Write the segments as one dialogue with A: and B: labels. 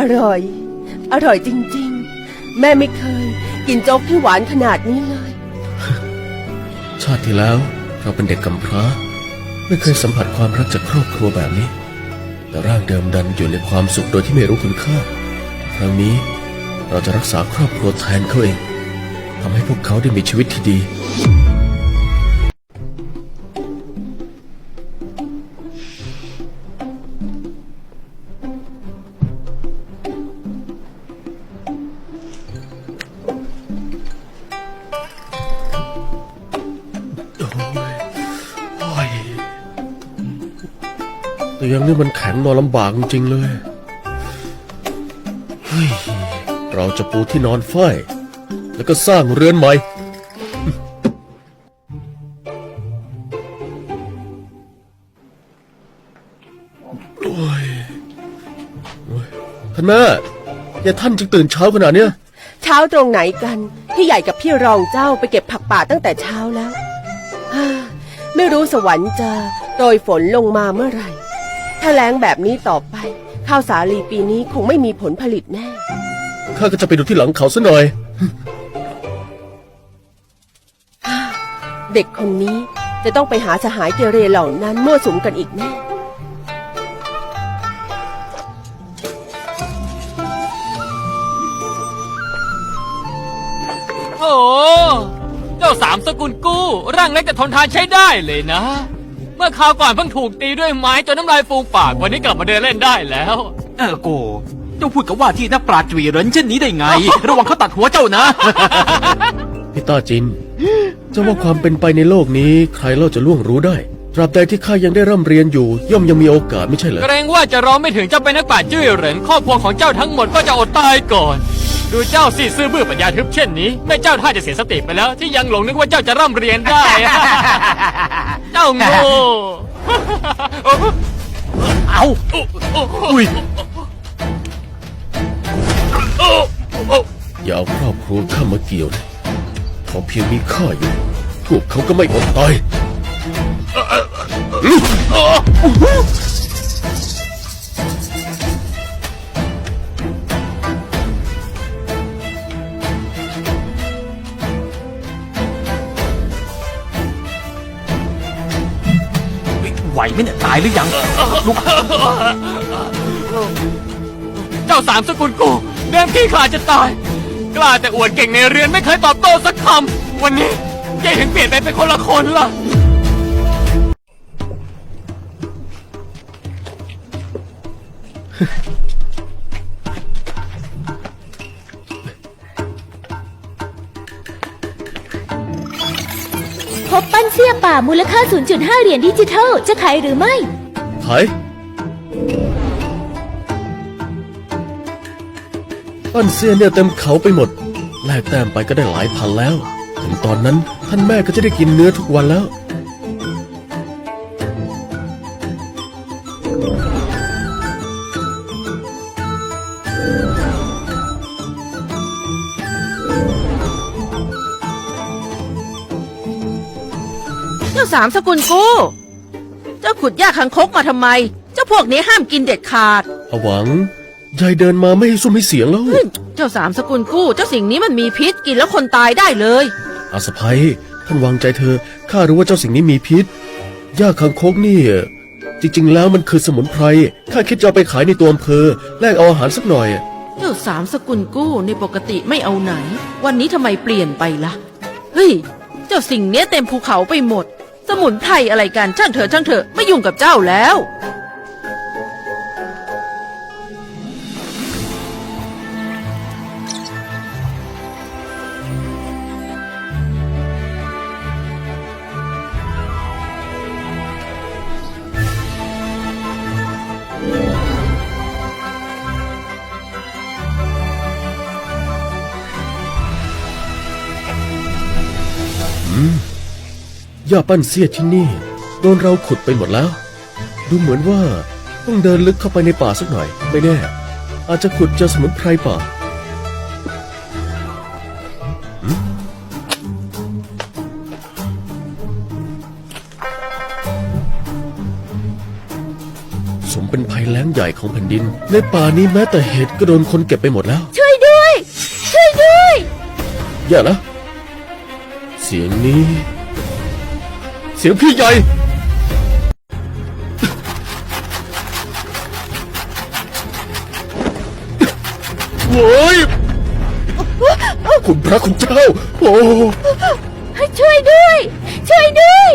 A: อร่อย อร่อยจริงๆ แม่ไม่เคย กินโจ๊กที่หวานขนาดนี้เลย
B: ชาติที่แล้วเราเป็นเด็กกำพร้า ไม่เคยสัมผัสความรักจากครอบครัวแบบนี้ แต่ร่างเดิมดันอยู่ในความสุขโดยที่ไม่รู้คุณค่า ครั้งนี้เราจะรักษาครอบครัวแทนเขาเองทำให้พวกเขาได้มีชีวิตที่ดี ยังนี่มันแข็งนอนลำบากจริงๆเลยเฮ้ยเราจะปูที่นอนฝ้ายแล้วก็สร้างเรือนใหม่ โอ้ยโอ้ยท่านแม่อย่าท่านจึงตื่นเช้าขนาดเนี้ย
A: เช้าตรงไหนกัน พี่ใหญ่กับพี่รองเจ้าไปเก็บผักป่าตั้งแต่เช้าแล้วฮ่าไม่รู้สวรรค์จะโปรยฝนลงมาเมื่อไหร่ ถ้าแล้งแบบนี้ต่อไป ข้าวสาลีปีนี้คงไม่มีผลผลิตแน่
B: ข้าก็จะไปดูที่หลังเขาซะหน่อย
A: เด็กคนนี้จะต้องไปหาสหายเกเรเหล่านั้นมั่วสุมกันอีกแน่
C: โอ้ เจ้าสามสกุลกู้ ร่างเล็กแต่ทนทานใช้ได้เลยนะเมื่อคราวก่อนเพิ่งถูกตีด้วยไม้จนน้ำลายฟูมปาก วันนี้กลับมาเดินเล่นได้แล้ว
D: เออโกเจ้าพูดกับว่าที่นักปราชญ์จวีเหรินเช่นนี้ได้ไง ระวังเขาตัดหัวเจ้านะ
B: พี่ต้าจินจะว่าความเป็นไปในโลกนี้ใครเล่าจะล่วงรู้ได้ ตราบใดที่ข้ายังได้ร่ำเรียนอยู่ ย่อมยังมีโอกาสไม่ใช่เหรอ
C: เกรงว่าจะรอไม่ถึงเจ้าเป็นนักปราชญ์จื้อเหรินครอบครัวของเจ้าทั้งหมดก็จะอดตายก่อน ดูเจ้าสิซื่อบื้อปัญญาทึบเช่นนี้แม่เจ้าท่าจะเสียสติไปแล้ว ที่ยังหลงนึกว่าเจ้าจะร่ำเรียนได้ เจ้าโง่
D: เอาอุ้ย
B: อย่าเอาครอบครัวข้ามาเกี่ยวนะเพราะเพียงมีข้าอยู่พวกเขาก็ไม่อดตาย
D: วไหมเนี่ยตายหรือยังลุก
C: เจ้าสามสกุลกูเดิมขี้ขลาดจะตาย กล้าแต่อวดเก่งในเรียนไม่เคยตอบโต้สักคำวันนี้แกถึงเปลี่ยนไปเป็นคนละคนล่ะ
E: ปั้นเสี้ยป่ามูลค่า 0.5 เหรียญดิจิทัล จะขายหรือไม่
B: ขายปั้นเสียเนี่ยเต็มเขาไปหมด แลกแต้มไปก็ได้หลายพันแล้ว ถึงตอนนั้นท่านแม่ก็จะได้กินเนื้อทุกวันแล้ว
F: สามสกุลกู้ เจ้าขุดหญ้าคังคกมาทำไม เจ้าพวกนี้ห้ามกินเด็ดขาด
B: ผวัง ยายเดินมาไม่ให้ซุ้มให้เสียงแล้ว
F: เฮ้ยเจ้าสามสกุลกู้ เจ้าสิ่งนี้มันมีพิษกินแล้วคนตายได้เลย
B: อาสะพ้ยท่านวางใจเธอ ข้ารู้ว่าเจ้าสิ่งนี้มีพิษหญ้าคังคกนี่ จริงๆ แล้วมันคือสมุนไพร ข้าคิดจะเอาไปขายในตัวอำเภอ แลกเอาอาหารสักหน่อย
F: เจ้าสามสกุลกู้ในปกติไม่เอาไหน วันนี้ทำไมเปลี่ยนไปล่ะ เฮ้ย เจ้าสิ่งเนี้ยเต็มภูเขาไปหมดส มุนไพรอะไรกันช่างเถอะช่างเถอะไม่ยุ่งกับเจ้าแล้ว
B: หญ้าปั้นเสียที่นี่ โดนเราขุดไปหมดแล้ว ดูเหมือนว่าต้องเดินลึกเข้าไปในป่าสักหน่อย ไม่แน่ อาจจะขุดเจอสมุนไพรป่าหืมสมเป็นภัยแล้งล้งใหญ่ของแผ่นดิน ในป่านี้แม้แต่เห็ดก็โดนคนเก็บไปหมดแล้ว
E: ช่วยด้วย ช่วยด้วย
B: อย่านะเสียงนี้ เสียงพี่ใหญ่โว้ยคุณพระคุณเจ้า โอ้
E: ช่วยด้วย ช่วยด้วย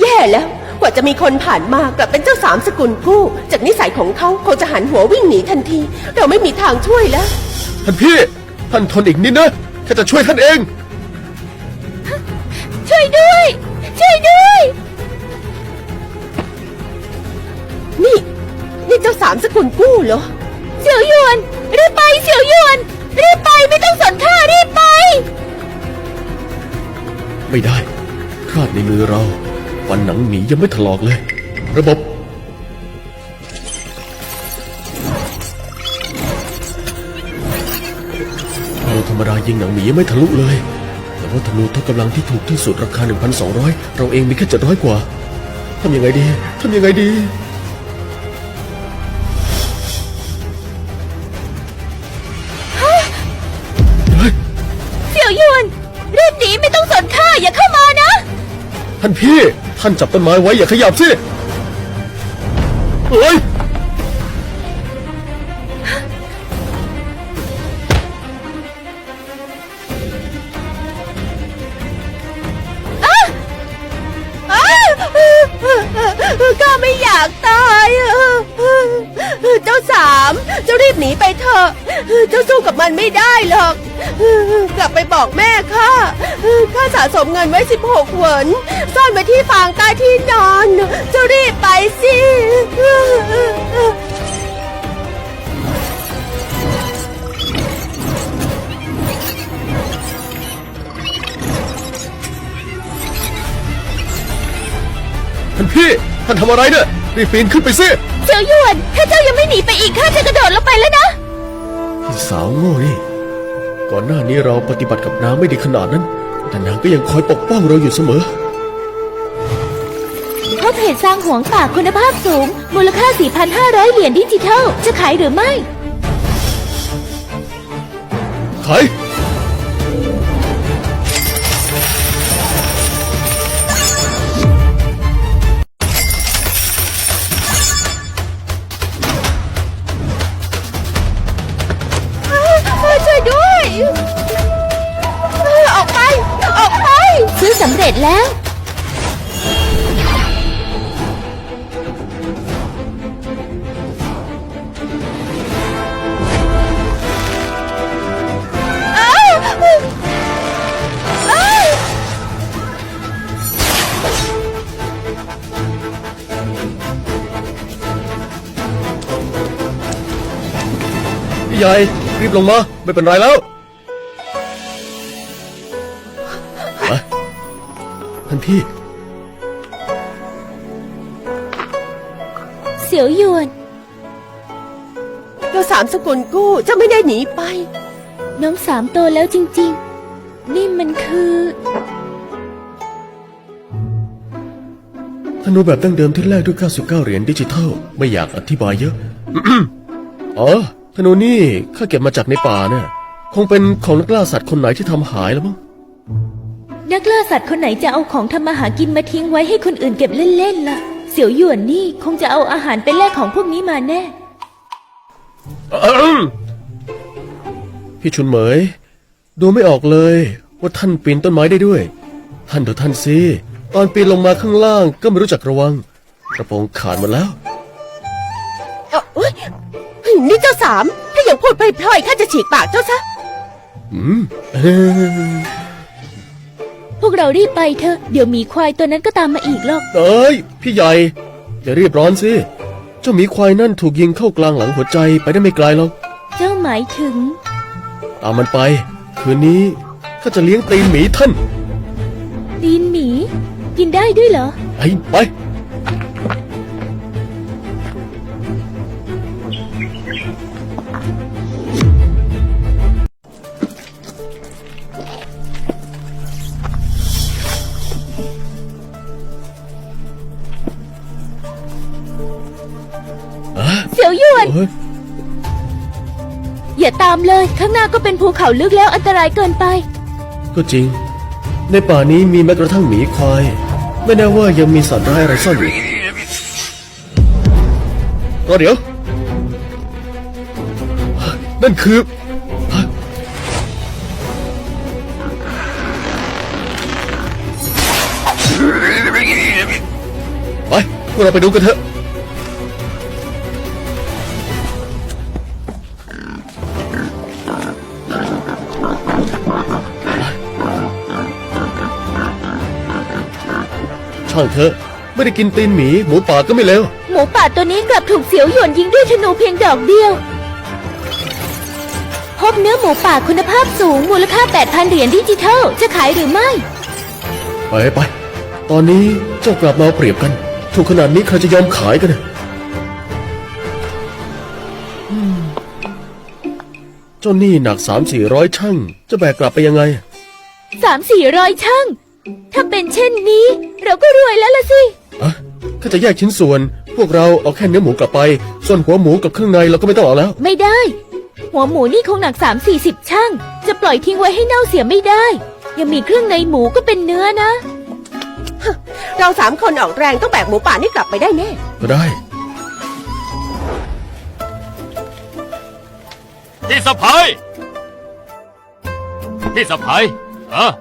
A: แย่แล้ว กว่าจะมีคนผ่านมากลับเป็นเจ้าสามสกุลกู้ จากนิสัยของเขาคงจะหันหัววิ่งหนีทันที เราไม่มีทางช่วยแล้ว
B: ท่านพี่ ท่านทนอีกนิดนะแค่จะช่วยท่านเอง
E: ช่วยด้วย ช่วยด้วย
A: นี่ นี่เจ้าสามสกุลกู้เหรอ
E: เสี่ยวหยวนรีบไปเสี่ยวหยวนรีบไปไม่ต้องสนข้ารีบไป
B: ไม่ได้คราดในมือเราฟันหนังหมียังไม่ถลอกเลย ระบบเราธรรมดายิงหนังหมียังไม่ทะลุเลย ว่าธนูทกกำลังที่ถูกที่สุดราคา 1,200 เราเองมีแค่700กว่า ทำยังไงดี ทำยังไงดี
E: เสี่ยวหยวนรีบหนีไม่ต้องสนข้าอย่าเข้ามานะ
B: ท่านพี่ ท่านจับต้นไม้ไว้อย่าขยับสิเอ้ย
A: หนีไปเถอะเจ้าสู้กับมันไม่ได้หรอก กลับไปบอกแม่ข้าข้าสะสมเงินไว้สิบหกเหวินซ่อนไว้ที่ฟางใต้ที่นอนเจ้ารีบไปสิ
B: ท่านพี่ ท่านทำอะไรเนี่ย รีบปีนขึ้นไปสิ
E: เสี่ยวหยวนถ้าเจ้ายังไม่หนีไปอีกข้าจะกระโดดลงไปแล้วนะ
B: พี่สาวโง่นี่ ก่อนหน้านี้เราปฏิบัติกับนางไม่ดีขนาดนั้น แต่นางก็ยังคอยปกป้องเราอยู่เสมอ
E: พบเห็ดสร้างหวงป่าคุณภาพสูง มูลค่า 4,500 เหรียญดิจิทัล จะขายหรือไม่
B: ขาย ใหญ่รีบลงมา ไม่เป็นไรแล้วไปท่านพี่
E: เสียวหยวน
A: เจ้าสามสกุลกู้เจ้าไม่ได้หนีไป
E: น้องสามโตแล้วจริง ๆ นี่มันคือ
B: ธนูแบบดั้งเดิมที่แลกด้วย 99 เหรียญดิจิทัล ไม่อยากอธิบายเยอะ อ๋อ ธนูนี่ข้าเก็บมาจากในป่าเนี่ยคงเป็นของนักล่าสัตว์คนไหนที่ทำหายแล้วมั้ง
E: นักล่าสัตว์คนไหนจะเอาของทำมาหากินมาทิ้งไว้ให้คนอื่นเก็บเล่นๆล่ะ เสี่ยวหยวนนี่คงจะเอาอาหารไปแลกของพวกนี้มาแน่
B: พี่ชุนเหมย ดูไม่ออกเลยว่าท่านปีนต้นไม้ได้ด้วย ท่านดูท่านสิตอนปีนลงมาข้างล่างก็ไม่รู้จักระวัง กระโปรงขาดหมดแล้ว
A: เอ้าเฮ้ยเฮ้ย นี่เจ้าสาม ถ้ายังพูดพล่อยๆข้าจะฉีกปากเจ้าซะ
B: อืม
E: พวกเรารีบไปเถอะ เดี๋ยวหมีควายตัวนั้นก็ตามมาอีกหรอก
B: เอ้ย พี่ใหญ่ อย่ารีบร้อนสิ เจ้าหมีควายนั่นถูกยิงเข้ากลางหลังหัวใจไปได้ไม่ไกลหรอก
E: เจ้าหมายถึง
B: ตามมันไป คืนนี้ข้าจะเลี้ยงตีนหมีท่าน
E: ตีนหมี กินได้ด้วยเหรอ
B: ไปไป
E: ยวหยวน
B: เฮ้ย
E: อย่าตามเลย ข้างหน้าก็เป็นภูเขาลึกแล้วอันตรายเกินไป
B: ก็จริง ในป่านี้มีแม้กระทั่งหมีควาย ไม่แน่ว่ายังมีสัตว์ร้ายอะไรซ่อนอยู่รอเดี๋ยว นั่นคือ ไปพวกเราไปดูกันเถอะ ช่างเถอะ ไม่ได้กินตีนหมีหมูป่าก็ไม่เลว
E: หมูป่าตัวนี้กลับถูกเสี่ยวหยวนยิงด้วยธนูเพียงดอกเดียว พบเนื้อหมูป่าคุณภาพสูงมูลค่า 8,000 เหรียญดิจิทัล จะขายหรือไม่
B: ไปไปตอนนี้เจ้ากลับมาเอาเปรียบกัน ถูกขนาดนี้ใครจะยอมขายกันน่ะอืมเจ้านี่หนักสามสี่ร้อยช่างจะแบกกลับไปยังไง
E: สามสี่ร้อยช่าง ถ้าเป็นเช่นนี้ เราก็รวยแล้วล่ะสิ
B: อะถ้าจะแยกชิ้นส่วน พวกเราเอาแค่เนื้อหมูกลับไป ส่วนหัวหมูกับเครื่องในเราก็ไม่ต้องเอาแล้ว
E: ไม่ได้ หัวหมูนี่คงหนัก 3 4 0ช่าง จะปล่อยทิ้งไว้ให้เน่าเสียไม่ได้ ยังมีเครื่องในหมูก็เป็นเนื้อนะ
A: เราสามคนออกแรงต้องแบกหมูป่านี่กลับไปได้แน่
B: ก็ได้
C: พี่สะพายพี่สะพายเออ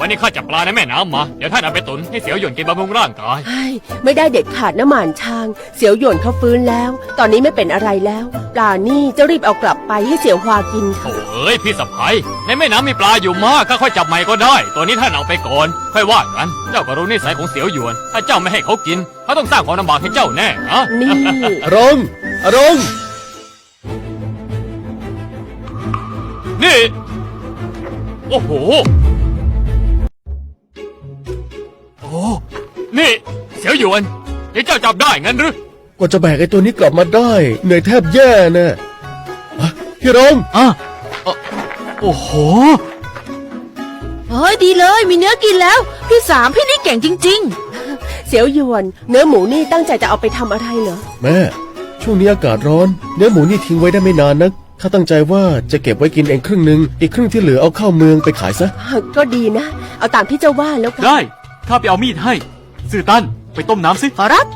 C: วันนี้ข้าจับปลาในแม่น้ำมา เดี๋ยวท่านเอาไปตุนให้เสียวหยวนกินบำรุงร่างกาย
A: ใช่ไม่ได้เด็ดขาดนะหมานชาง เสียวหยวนเขาฟื้นแล้ว ตอนนี้ไม่เป็นอะไรแล้ว ปลานี่จะรีบเอากลับไปให้เสียวฮวากินค่ะ
C: โถ่เอ้ยพี่สะพายในแม่น้ำมีปลาอยู่มากข้าค่อยจับใหม่ก็ได้ ตัวนี้ท่านเอาไปก่อน ค่อยว่ากัน เจ้าก็รู้นิสัยของเสียวหยวน ถ้าเจ้าไม่ให้เขากินเขาต้องสร้างความลำบากให้เจ้าแน่ฮะ
A: นี่
B: อารมณ์อารมณ์
C: นี่ โอ้โห นี่ เสียวหยวนเดี๋ยวเจ้าจับได้งั้นหรือ
B: กว่าจะแบกไอ้ตัวนี้กลับมาได้เหนื่อยแทบแย่นะฮะพี่รม
D: อะเอ่อโอ้โห
F: เฮ้ยดีเลย มีเนื้อกินแล้ว พี่สามพี่นี่เก่งจริง
A: เสียวหยวน เนื้อหมูนี่ตั้งใจจะเอาไปทำอะไรเหรอ
B: แม่ ช่วงนี้อากาศร้อน เนื้อหมูนี่ทิ้งไว้ได้ไม่นานนักข้าตั้งใจว่าจะเก็บไว้กินเองครึ่งหนึ่งอีกครึ่งที่เหลือเอาเข้าเมืองไปขายซะ
A: ก็ดีนะ เอาตามที่เจ้าว่าแล้วกัน
D: ได้ ข้าไปเอามีดให้ ซื่อตันไปต้มน้ำสิ
F: ๆขอรับ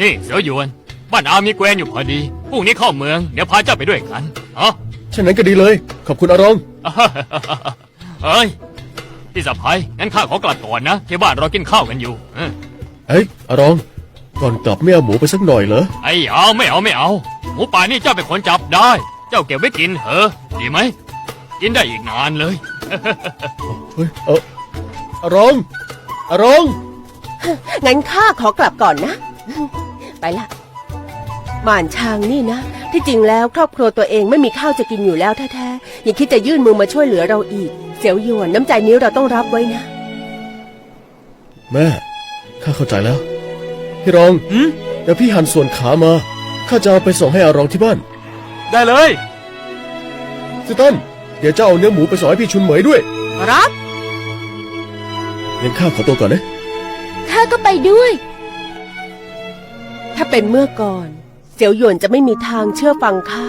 C: นี่เสียวหยวน บ้านอามีแกวนอยู่พอดี พรุ่งนี้เข้าเมือง เดี๋ยวพาเจ้าไปด้วยกันเอ๋อ
B: ฉะนั้นก็ดีเลย ขอบคุณอารอง
C: เอ้ย พี่สะพ้ยงั้นข้าขอกลับก่อนนะ ที่บ้านเรากินข้าวกันอยู่เออ
B: เอ้ยอารอง ก่อนกลับไม่เอาหมูไปสักหน่อยเหรอ
C: ไอ้เอาไม่เอาไม่เอา หมูป่านี่เจ้าเป็นคนจับได้ เจ้าเก็บไว้กินเถอะดีไหม กินได้อีกนานเลย
B: เฮ้ย เอออารองอารอง
A: งั้นข้าขอกลับก่อนนะ ไปละหมานชางนี่นะ ที่จริงแล้วครอบครัวตัวเองไม่มีข้าวจะกินอยู่แล้วแท้ๆยังคิดจะยื่นมือมาช่วยเหลือเราอีก เสียวหยวนน้ำใจนี้เราต้องรับไว้นะ
B: แม่ ข้าเข้าใจแล้ว พี่รอง
D: หืม
B: เดี๋ยวพี่หั่นส่วนขามา ข้าจะเอาไปส่งให้อารองที่บ้าน
D: ได้เลย
B: ซิตันเดี๋ยวเจ้าเอาเนื้อหมูไปส่งให้พี่ชุนเหมยด้วย
F: ขอรับ
B: งั้นข้าขอตัวก่อนนะ
E: ข้า ก็ไปด้วย
A: ถ้าเป็นเมื่อก่อน เสี่ยวหยวนจะไม่มีทางเชื่อฟังข้า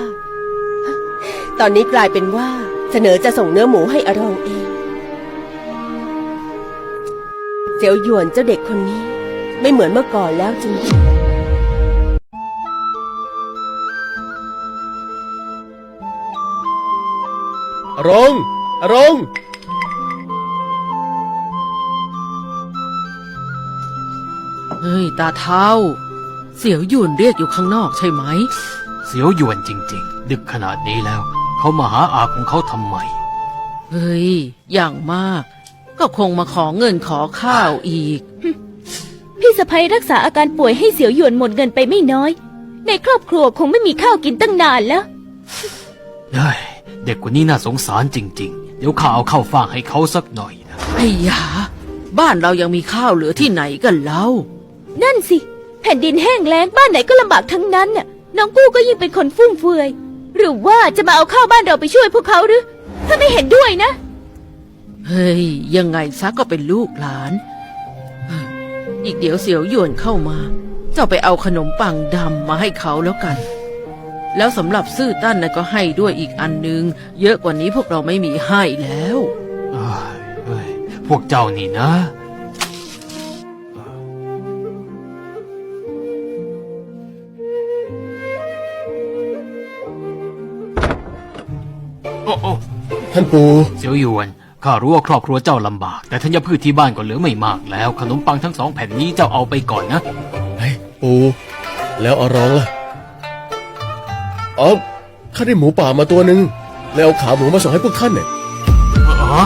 A: ตอนนี้กลายเป็นว่าเสนอจะส่งเนื้อหมูให้อารองเอง เสี่ยวหยวนเจ้าเด็กคนนี้ ไม่เหมือนเมื่อก่อนแล้วจริงๆ
B: อารองอารอง
F: ตาเท้าเสี่ยวหยุ่นเรียกอยู่ข้างนอกใช่ไหม
D: เสียวหยวนจริง ๆ ดึกขนาดนี้แล้ว เขามาหาอาของเขาทำไม
F: เฮ้ย อย่างมาก ก็คงมาขอเงินขอข้าวอีก
E: พี่สะพ้ยรักษาอาการป่วยให้เสียวหยวนหมดเงินไปไม่น้อย ในครอบครัวคงไม่มีข้าวกินตั้งนานแล้ว
D: เฮ้ย เด็กคนนี้น่าสงสารจริง ๆ เดี๋ยวข้าเอาข้าวฟ่างให้เขาสักหน่อยนะ
F: ไอ้ยาบ้านเรายังมีข้าวเหลือที่ไหนกันเล่า
E: นั่นสิ แผ่นดินแห้งแล้งบ้านไหนก็ลำบากทั้งนั้นน่ะ น้องกู้ก็ยิ่งเป็นคนฟุ่มเฟือย หรือว่าจะมาเอาข้าวบ้านเราไปช่วยพวกเขาหรือ ถ้าไม่เห็นด้วยนะ
F: เฮ้ย ยังไงซะก็เป็นลูกหลานเฮ้ยอีกเดี๋ยวเสี่ยวหยวนเข้ามา เจ้าไปเอาขนมปังดำมาให้เขาแล้วกัน แล้วสำหรับซื่อตั้นนะก็ให้ด้วยอีกอันนึง เยอะกว่านี้พวกเราไม่มีให้แล้ว
D: เอ้ยเอ้ยพวกเจ้านี่นะ
B: ท่านปู่
D: เสียวหยวนข้ารู้ว่าครอบครัวเจ้าลำบาก แต่ธัญพืชที่บ้านก็เหลือไม่มากแล้ว ขนมปังทั้งสองแผ่นนี้เจ้าเอาไปก่อนนะ
B: เฮ้ยปู่แล้วเอารองล่ะอ๋อข้าได้หมูป่ามาตัวหนึ่งแล้วเอาขาหมูมาส่งให้พวกท่านเนี่ย
D: อ๋อ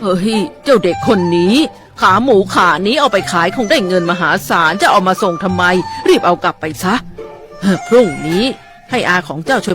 F: เฮ้ย เจ้าเด็กคนนี้ ขาหมูขานี้เอาไปขายคงได้เงินมหาศาลจะเอามาส่งทำไม รีบเอากลับไปซะเฮ้อพรุ่งนี้ ให้อาของเจ้าช่วย